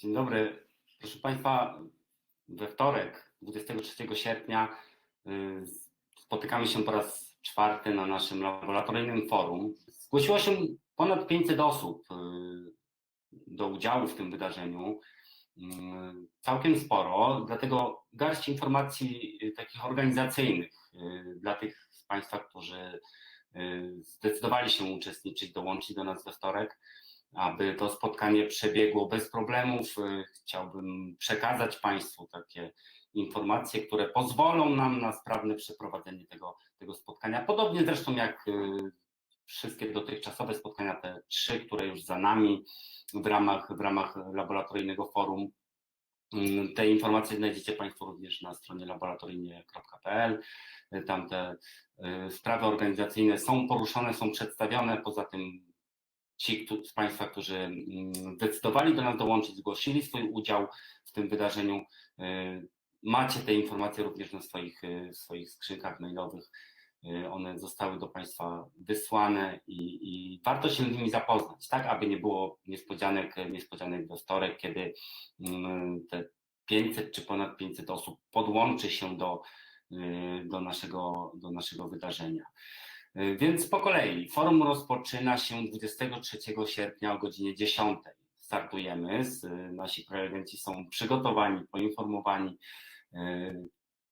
Dzień dobry. Proszę Państwa, we wtorek, 23 sierpnia, y, spotykamy się po raz czwarty na naszym laboratoryjnym forum. Zgłosiło się ponad 500 osób y, do udziału w tym wydarzeniu. Y, Całkiem sporo, dlatego garść informacji takich organizacyjnych dla tych z Państwa, którzy zdecydowali się uczestniczyć, dołączyć do nas we wtorek aby to spotkanie przebiegło bez problemów. y, Chciałbym przekazać Państwu takie informacje, które pozwolą nam na sprawne przeprowadzenie tego, tego spotkania. Podobnie zresztą jak y, wszystkie dotychczasowe spotkania, te trzy, które już za nami w ramach, w ramach laboratoryjnego forum. Mm, Te informacje znajdziecie Państwo również na stronie laboratoryjnie.pl. Tam te y, sprawy organizacyjne są poruszone, są przedstawione. Poza tym ci z Państwa, którzy mm, zdecydowali do nas dołączyć, zgłosili swój udział w tym wydarzeniu, y, macie te informacje również na swoich, y, swoich skrzynkach mailowych. Y, One zostały do Państwa wysłane i, i warto się z nimi zapoznać, tak, aby nie było niespodzianek, niespodzianek we wtorek, kiedy mm, te 500 czy ponad 500 osób podłączy się do, do, naszego, do naszego wydarzenia. Y, Więc po kolei. Forum rozpoczyna się 23 sierpnia o godzinie 10. Startujemy. Y, nasi prelegenci są przygotowani, poinformowani, y,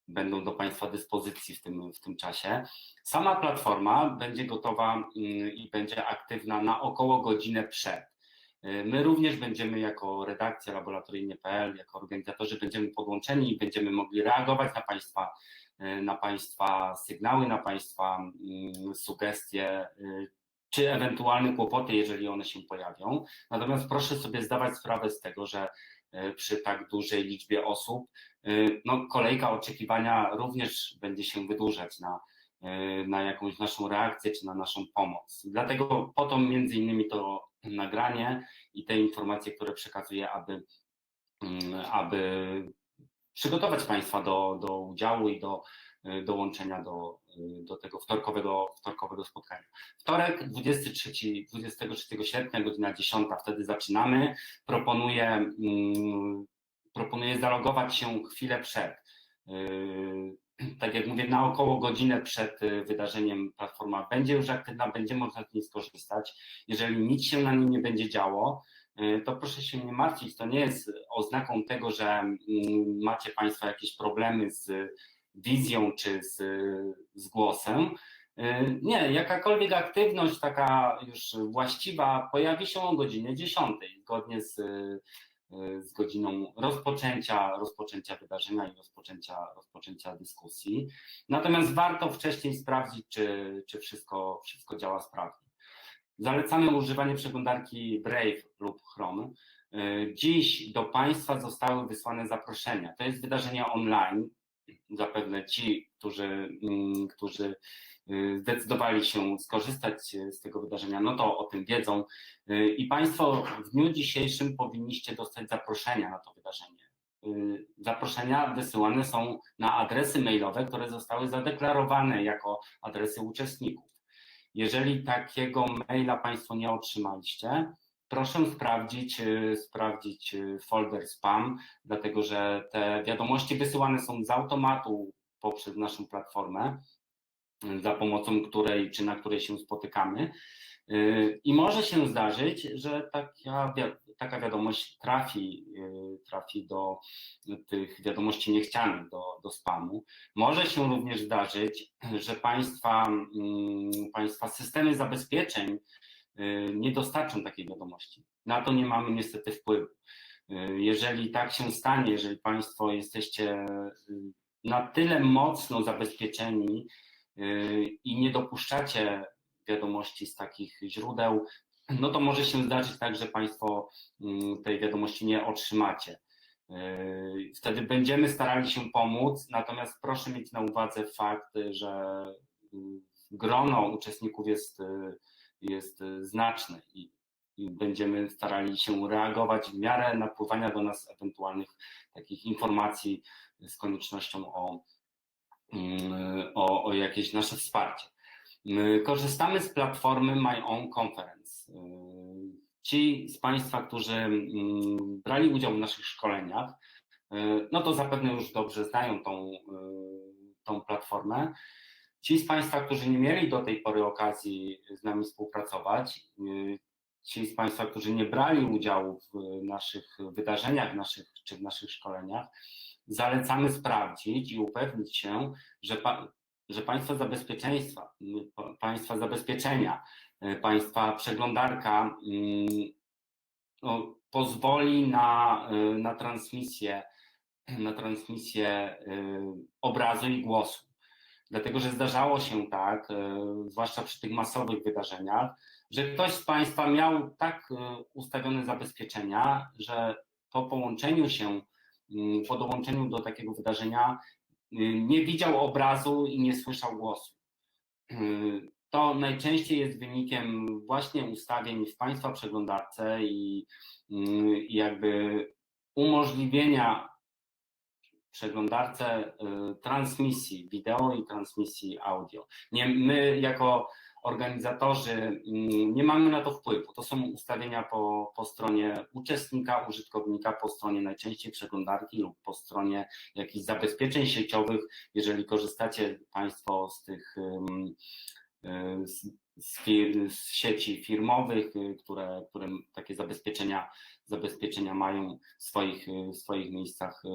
będą do Państwa dyspozycji w tym, w tym czasie. Sama platforma będzie gotowa y, i będzie aktywna na około godzinę przed. My również będziemy jako redakcja laboratoryjnie.pl, jako organizatorzy będziemy podłączeni i będziemy mogli reagować na Państwa na Państwa sygnały, na Państwa mm, sugestie, y, czy ewentualne kłopoty, jeżeli one się pojawią. Natomiast proszę sobie zdawać sprawę z tego, że y, przy tak dużej liczbie osób, no, kolejka oczekiwania również będzie się wydłużać na, na jakąś naszą reakcję czy na naszą pomoc. Dlatego po to między innymi to nagranie i te informacje, które przekazuję, aby, mm, aby przygotować Państwa do, do udziału i do y, dołączenia do, y, do tego wtorkowego, wtorkowego spotkania. Wtorek, 23, 23 sierpnia, godzina 10, wtedy zaczynamy. Proponuję, mm, proponuję zalogować się chwilę przed. Y, Tak jak mówię, na około godzinę przed wydarzeniem platforma będzie już aktywna, będzie można z niej skorzystać. Jeżeli nic się na niej nie będzie działo, to proszę się nie martwić. To nie jest oznaką tego, że mm, macie Państwo jakieś problemy z wizją czy z, z głosem. Y, Nie, jakakolwiek aktywność taka już właściwa pojawi się o godzinie 10, zgodnie z, y, z godziną rozpoczęcia, rozpoczęcia wydarzenia i rozpoczęcia, rozpoczęcia dyskusji. Natomiast warto wcześniej sprawdzić, czy, czy wszystko, wszystko działa sprawnie. Zalecamy używanie przeglądarki Brave lub Chrome. Y, Dziś do Państwa zostały wysłane zaproszenia. To jest wydarzenie online. Zapewne ci, którzy, mm, którzy y, zdecydowali się skorzystać z tego wydarzenia, no to o tym wiedzą. Y, I Państwo w dniu dzisiejszym powinniście dostać zaproszenia na to wydarzenie. Y, Zaproszenia wysyłane są na adresy mailowe, które zostały zadeklarowane jako adresy uczestników. Jeżeli takiego maila Państwo nie otrzymaliście, proszę sprawdzić, y, sprawdzić y, folder spam, dlatego że te wiadomości wysyłane są z automatu poprzez naszą platformę, za pomocą której czy na której się spotykamy. Y, I może się zdarzyć, że taka, taka wiadomość trafi, y, trafi do tych wiadomości niechcianych, do, do spamu. Może się również zdarzyć, że państwa, mm, państwa systemy zabezpieczeń y, nie dostarczą takiej wiadomości. Na to nie mamy niestety wpływu. Jeżeli tak się stanie, jeżeli Państwo jesteście na tyle mocno zabezpieczeni i nie dopuszczacie wiadomości z takich źródeł, no to może się zdarzyć tak, że Państwo mm, tej wiadomości nie otrzymacie. Yy, Wtedy będziemy starali się pomóc, natomiast proszę mieć na uwadze fakt, że yy, grono uczestników jest, yy, jest znaczne i, i będziemy starali się reagować w miarę napływania do nas ewentualnych takich informacji z koniecznością o, yy, o, o jakieś nasze wsparcie. My Korzystamy z platformy My Own Conference. Yy, ci z Państwa, którzy mm, brali udział w naszych szkoleniach, y, no to zapewne już dobrze znają tą, y, tą platformę. Ci z Państwa, którzy nie mieli do tej pory okazji z nami współpracować, ci z Państwa, którzy nie brali udziału w naszych wydarzeniach naszych, czy w naszych szkoleniach, zalecamy sprawdzić i upewnić się, że, że Państwa zabezpieczeństwa, Państwa zabezpieczenia, Państwa przeglądarka no, pozwoli na, na transmisję, na transmisję obrazu i głosu. Dlatego, że zdarzało się tak, zwłaszcza przy tych masowych wydarzeniach, że ktoś z Państwa miał tak ustawione zabezpieczenia, że po połączeniu się Mm, po dołączeniu do takiego wydarzenia nie widział obrazu i nie słyszał głosu. Y, to najczęściej jest wynikiem właśnie ustawień w Państwa przeglądarce i, y, jakby umożliwienia przeglądarce transmisji wideo i transmisji audio. Nie, my jako organizatorzy mm, nie mamy na to wpływu. To są ustawienia po, po stronie uczestnika, użytkownika, po stronie najczęściej przeglądarki lub po stronie jakichś zabezpieczeń sieciowych. Jeżeli korzystacie Państwo z tych z, z, z sieci firmowych, które, które takie zabezpieczenia zabezpieczenia mają w swoich, w swoich miejscach y,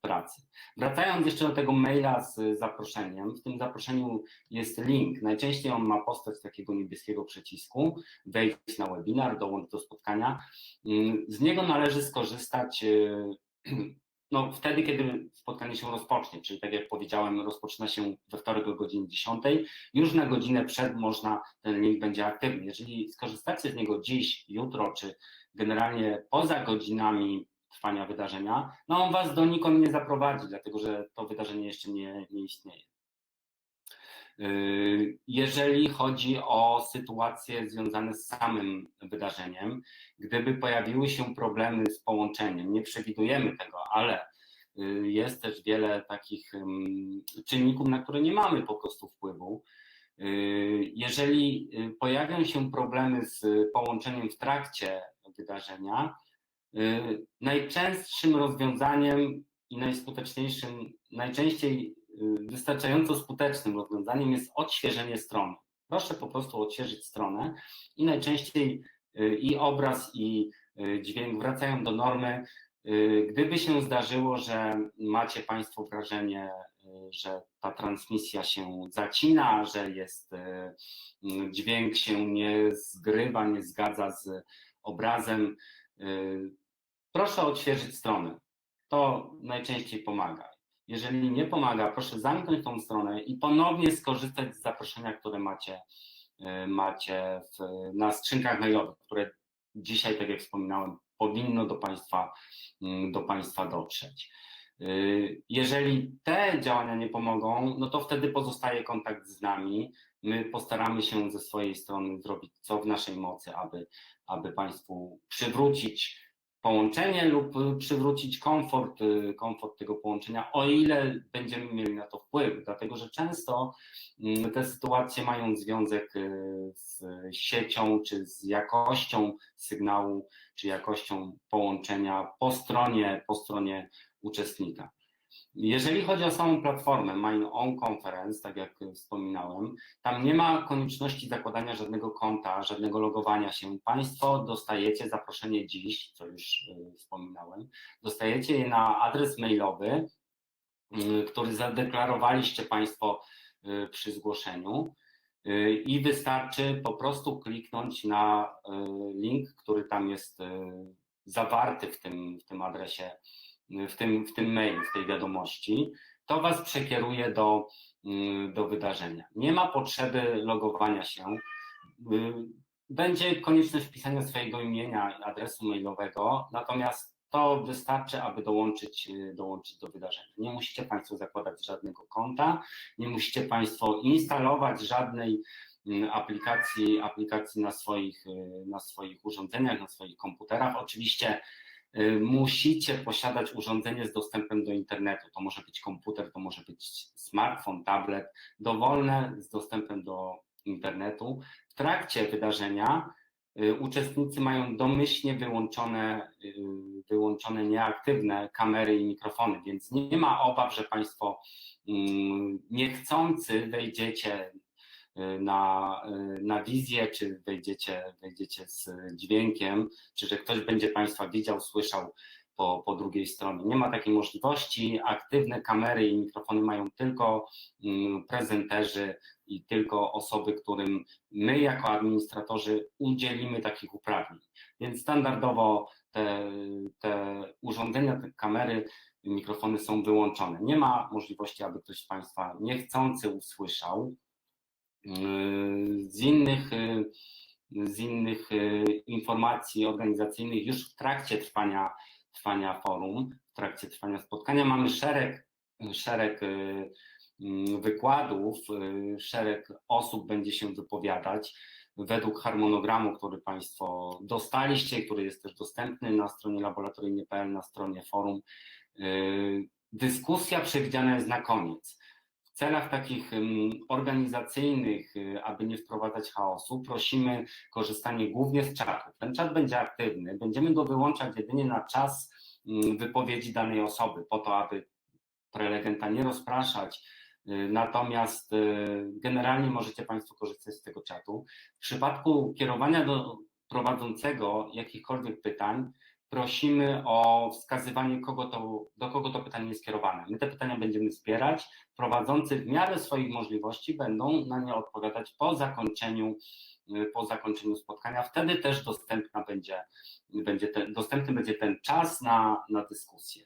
pracy. Wracając jeszcze do tego maila z zaproszeniem, w tym zaproszeniu jest link. Najczęściej on ma postać takiego niebieskiego przycisku, wejść na webinar, dołącz do spotkania. Mm, z niego należy skorzystać y, no, wtedy, kiedy spotkanie się rozpocznie, czyli tak jak powiedziałem, rozpoczyna się we wtorek o godzinie 10, już na godzinę przed można, ten link będzie aktywny. Jeżeli skorzystacie z niego dziś, jutro, czy generalnie poza godzinami trwania wydarzenia, no on Was donikąd nie zaprowadzi, dlatego że to wydarzenie jeszcze nie, nie istnieje. Yy, jeżeli chodzi o sytuacje związane z samym wydarzeniem, gdyby pojawiły się problemy z połączeniem, nie przewidujemy tego, ale yy, jest też wiele takich czynników, na które nie mamy po prostu wpływu. Yy, jeżeli pojawią się problemy z połączeniem w trakcie wydarzenia, najczęstszym rozwiązaniem i najskuteczniejszym, najczęściej Y, wystarczająco skutecznym rozwiązaniem jest odświeżenie strony. Proszę po prostu odświeżyć stronę i najczęściej y, i obraz, i y, dźwięk wracają do normy. Gdyby się zdarzyło, że macie Państwo wrażenie, że ta transmisja się zacina, że jest dźwięk się nie zgrywa, nie zgadza z obrazem, proszę odświeżyć stronę. To najczęściej pomaga. Jeżeli nie pomaga, proszę zamknąć tą stronę i ponownie skorzystać z zaproszenia, które macie, e, macie w, na skrzynkach mailowych, które dzisiaj, tak jak wspominałem, powinno do Państwa, mm, do państwa dotrzeć. E, jeżeli te działania nie pomogą, no to wtedy pozostaje kontakt z nami. My postaramy się ze swojej strony zrobić co w naszej mocy, aby, aby Państwu przywrócić połączenie lub przywrócić komfort, y, komfort tego połączenia, o ile będziemy mieli na to wpływ, dlatego że często mm, te sytuacje mają związek y, z siecią, czy z jakością sygnału, czy jakością połączenia po stronie, po stronie uczestnika. Jeżeli chodzi o samą platformę My Own Conference, tak jak wspominałem, tam nie ma konieczności zakładania żadnego konta, żadnego logowania się. Państwo dostajecie zaproszenie dziś, co już y, wspominałem, dostajecie je na adres mailowy, y, który zadeklarowaliście Państwo y, przy zgłoszeniu i wystarczy po prostu kliknąć na link, który tam jest zawarty w tym, w tym adresie w tym, w tym mailu, w tej wiadomości, to Was przekieruje do, mm, do wydarzenia. Nie ma potrzeby logowania się. Y, będzie konieczność wpisania swojego imienia, adresu mailowego, natomiast to wystarczy, aby dołączyć, y, dołączyć do wydarzenia. Nie musicie Państwo zakładać żadnego konta, nie musicie Państwo instalować żadnej aplikacji, aplikacji na, swoich, y, na swoich urządzeniach, na swoich komputerach. Oczywiście Y, musicie posiadać urządzenie z dostępem do internetu. To może być komputer, to może być smartfon, tablet, dowolne z dostępem do internetu. W trakcie wydarzenia y, uczestnicy mają domyślnie wyłączone, y, wyłączone nieaktywne kamery i mikrofony, więc nie ma obaw, że Państwo mm, niechcący wejdziecie y, na, y, na wizję, czy wejdziecie, wejdziecie z dźwiękiem, czy że ktoś będzie Państwa widział, słyszał po, po drugiej stronie. Nie ma takiej możliwości. Aktywne kamery i mikrofony mają tylko mm, prezenterzy i tylko osoby, którym my jako administratorzy udzielimy takich uprawnień. Więc standardowo te, te urządzenia, te kamery, mikrofony są wyłączone. Nie ma możliwości, aby ktoś z Państwa niechcący usłyszał. Z innych, z innych yy, informacji organizacyjnych już w trakcie trwania, trwania forum, w trakcie trwania spotkania mamy szereg, szereg yy, mm, wykładów, yy, szereg osób będzie się wypowiadać według harmonogramu, który Państwo dostaliście, który jest też dostępny na stronie laboratoryjnie.pl, na stronie forum. Dyskusja przewidziana jest na koniec. Celach takich organizacyjnych, y, aby nie wprowadzać chaosu, prosimy korzystanie głównie z czatu. Ten czat będzie aktywny, będziemy go wyłączać jedynie na czas wypowiedzi danej osoby, po to, aby prelegenta nie rozpraszać. Y, Natomiast y, generalnie możecie Państwo korzystać z tego czatu. W przypadku kierowania do prowadzącego jakichkolwiek pytań, prosimy o wskazywanie, kogo to, do kogo to pytanie jest kierowane. My te pytania będziemy zbierać. Prowadzący w miarę swoich możliwości będą na nie odpowiadać po zakończeniu, y, po zakończeniu spotkania. Wtedy też dostępna będzie, będzie ten, dostępny będzie ten czas na, na dyskusję.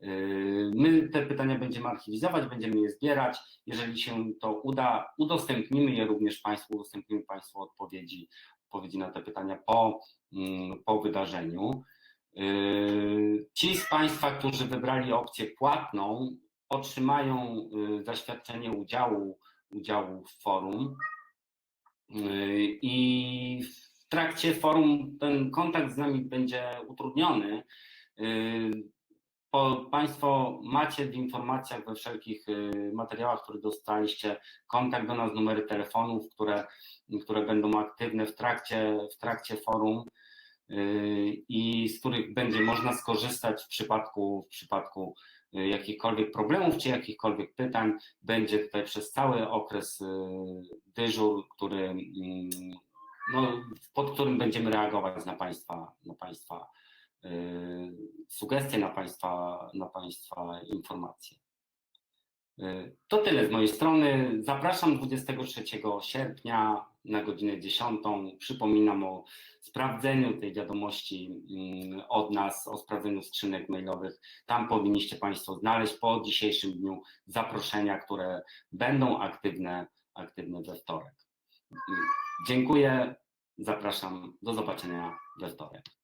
Yy, My te pytania będziemy archiwizować, będziemy je zbierać. Jeżeli się to uda, udostępnimy je również Państwu, udostępnimy Państwu odpowiedzi, odpowiedzi na te pytania po, mm, po wydarzeniu. Yy, Ci z Państwa, którzy wybrali opcję płatną, otrzymają yy, zaświadczenie udziału, udziału w forum. Yy, I w trakcie forum ten kontakt z nami będzie utrudniony. Państwo macie w informacjach we wszelkich materiałach, które dostaliście, kontakt do nas, numery telefonów, które, które będą aktywne w trakcie, w trakcie forum i z których będzie można skorzystać w przypadku, w przypadku y, jakichkolwiek problemów czy jakichkolwiek pytań. Będzie tutaj przez cały okres y, dyżur, który, mm, no, pod którym będziemy reagować na Państwa, na Państwa y, sugestie, na Państwa, na państwa informacje. Y, To tyle z mojej strony. Zapraszam 23 sierpnia na godzinę 10. Przypominam o sprawdzeniu tej wiadomości mm, od nas, o sprawdzeniu skrzynek mailowych. Tam powinniście Państwo znaleźć po dzisiejszym dniu zaproszenia, które będą aktywne, aktywne we wtorek. Dziękuję, zapraszam, do zobaczenia we wtorek.